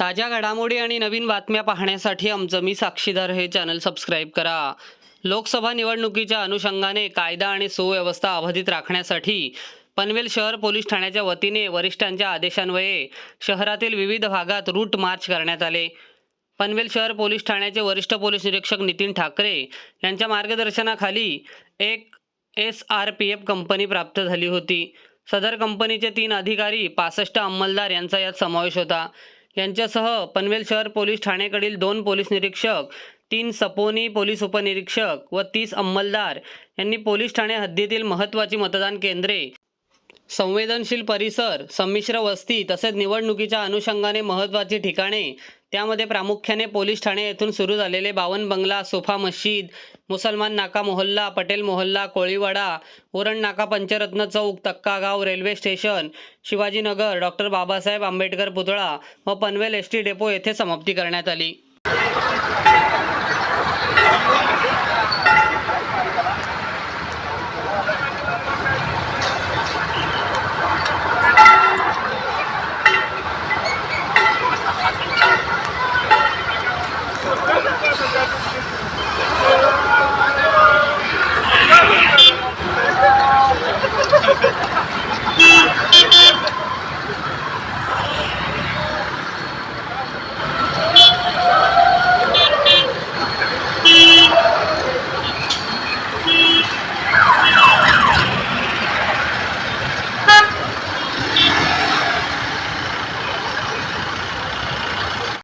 ताज्या घडामोडी आणि नवीन बातम्या पाहण्यासाठी आमचं मी साक्षीदार हे चॅनल सबस्क्राईब करा. लोकसभा निवडणुकीच्या अनुषंगाने कायदा आणि सुव्यवस्था अबाधित राखण्यासाठी पनवेल शहर पोलीस ठाण्याच्या वतीने वरिष्ठांच्या आदेशान्वये शहरातील विविध भागात रूट मार्च करण्यात आले. पनवेल शहर पोलीस ठाण्याचे वरिष्ठ पोलीस निरीक्षक नितीन ठाकरे यांच्या मार्गदर्शनाखाली एक S R P F company प्राप्त झाली होती. सदर कंपनीचे तीन अधिकारी पासष्ट अंमलदार यांचा यात समावेश होता. यांच्यासह पनवेल शहर पोलीस ठाणेकडील दोन पोलीस निरीक्षक तीन सपोनी पोलीस उपनिरीक्षक व तीस अंमलदार यांनी पोलीस ठाणे हद्दीतील महत्त्वाची मतदान केंद्रे संवेदनशील परिसर संमिश्र वस्ती तसेच निवडणुकीच्या अनुषंगाने महत्त्वाची ठिकाणे. त्यामध्ये प्रामुख्याने पोलीस ठाणे येथून सुरू झालेले बावन बंगला सोफा मशीद मुसलमान नाका मोहल्ला पटेल मोहल्ला कोळीवाडा उरण नाका पंचरत्न चौक Takkagaon railway station Shivajinagar doctor Babasaheb Ambedkar पुतळा व पनवेल एस टी डेपो येथे समाप्ती करण्यात आली.